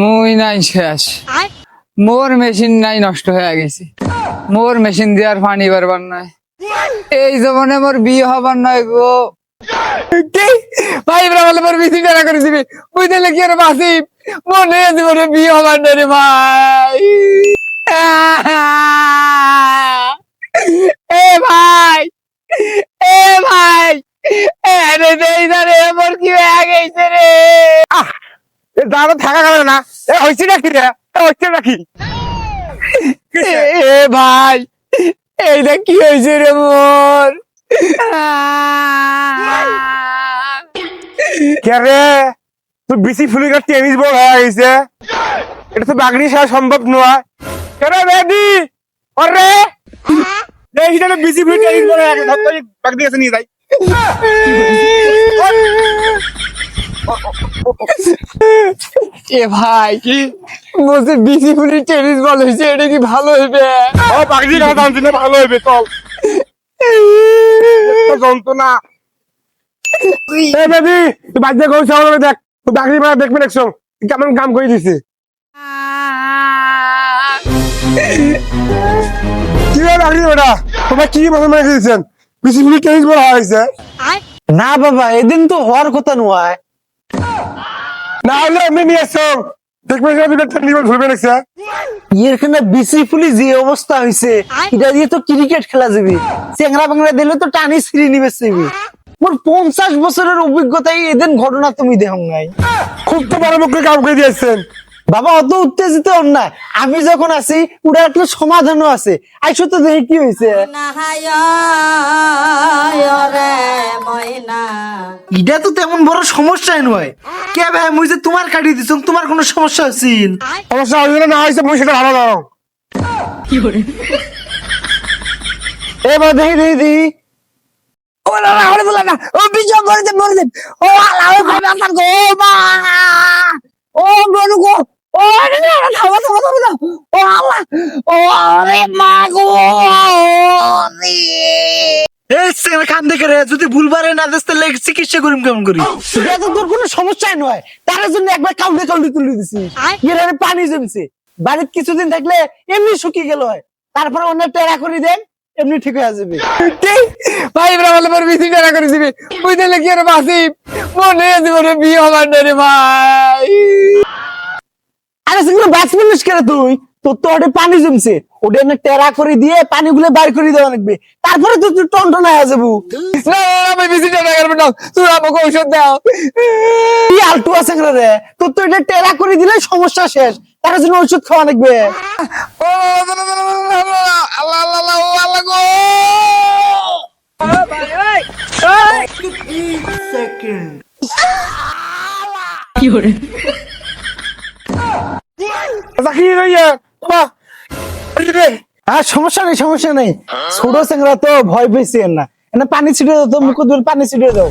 মুই নাই শেষ। মোর মেশিন নাই নষ্ট হয়ে গেছে। মোর মেশিন দেওয়ার পানি বারবার নাই। এই জীবনে মোর বিয়ে হবার নয় গো? ভাই এবার বলে মোর বেশি টাকা করে দিবি? বুঝতে দিলে কি আর বাসি মনে জীবনে বিয়ে হবার নয় রে ভাই। এ ভাই। এ ভাই এ রে দেই না রে মোর কি হয়ে গেছে রে থাকা গেল না। এ হয়েছে নাকি রে? এ হচ্ছে নাকি? এ ভাই এইটা কি হয়েছে রে মোর। কে রে? তুই বেশি ফুলি গাছ টেনিস বল হয়ে গেছে। এটা তো বাগড়ি সারা সম্ভব নয়। কে রে বেদি? ওরে! এই হিটালে বেশি ফুলি টেনিস বল হয়ে গেছে। বাগড়ি কাছে নিয়ে যাই। এ ভাই বলছে বিসি ফুলি টেনিস বল হয়েছে এটা কি ভালো হইবে? ও জানছি না ভালো হইবে চল। যন্ত্রণা। এ বেদি তুই বাজে গো দেখ তুই মারা দেখবে দেখছ কেমন কাম করে দিছে। কি রে বাগড়ি ওটা তোমার কি মনে মনে দিয়েছেন ফুলি টেনিস বল না বাবা এদিন তো হওয়ার কথা নয়। না হলে এমনি নিয়ে আসছো। দেখবে যে দুটো টেনিস বল ঘুরবে দেখছে এখানে বিসি ফুলি যে অবস্থা হয়েছে এটা দিয়ে তো ক্রিকেট খেলা যাবে। চেংরা বাংলা দিলে তো টানি সিঁড়ি নিবে সিবি। মোর পঞ্চাশ বছরের অভিজ্ঞতায় এদিন ঘটনা তুমি দেহ নাই। খুব তো বড় মুখে কাম করে দিয়েছেন বাবা অত উত্তেজিত না। আমি যখন আছি ওটার একটা সমাধানও আছে। আইসো তো দেখি কি হয়েছে ময়না তো তেমন বড় সমস্যাই নয় কে ভাই, মুই যে তোমার কাটিয়ে দিছ তোমার কোনো সমস্যা হচ্ছিল সমস্যা হয়েছে না হয়েছে মুই সেটা ভালো দাও এবার দেখি দেখি দেখি। ও না না হলে বলে না, ও বিজয় করে দে মরে দে ও আল্লাহ, ও ভাবে আসার গো মা। ও বনু গো, ও রে থামা থামা থামা থামা। ও আল্লাহ, ও আরে মা গো খান দেখে রে যদি ভুলবারে না দিস তাহলে চিকিৎসা করিম কেমন করি? তো তোর কোনো সমস্যাই নয়। তার জন্য একবার কাউন্টে কাউন্টে তুলে দিছি। এর পানি জমছে। বাড়িতে কিছুদিন থাকলে এমনি শুকিয়ে গেল হয়। তারপরে অন্য টেরা করে দেন এমনি ঠিক হয়ে যাবে? ভাই বলে মোর বেশি টাকা করে দিবি। বুঝতে দিলে কি আর বাসি মনে জীবনে বিয়ে হবার নয় রে ভাই। আরে সেগুলো বাঁচ মানুষ কেন তুই? তোর তো ওটা পানি জমছে। ওটা এনে টেরা করে দিয়ে পানি গুলো বাইর করে দেওয়া লাগবে। তারপরে তো তুই টন টন হয়ে যাব। না না, আমি বেশি টাকা করব না। তুমি আমাকে ঔষধ দাও। কি আলটু আছে রে? তোর তো এটা টেরা করে দিলে সমস্যা শেষ। তার জন্য ওষুধ খাওয়া লাগবে। ও আল্লাহ আল্লাহ আল্লাহ গো। কি হইয়া বাবা এই রে হ্যাঁ সমস্যা নেই সমস্যা নেই। ছোট সেংরা তো ভয় পেয়েছি না এনে পানি ছিটে দাও তো মুখ দুল পানি ছিটে দাও।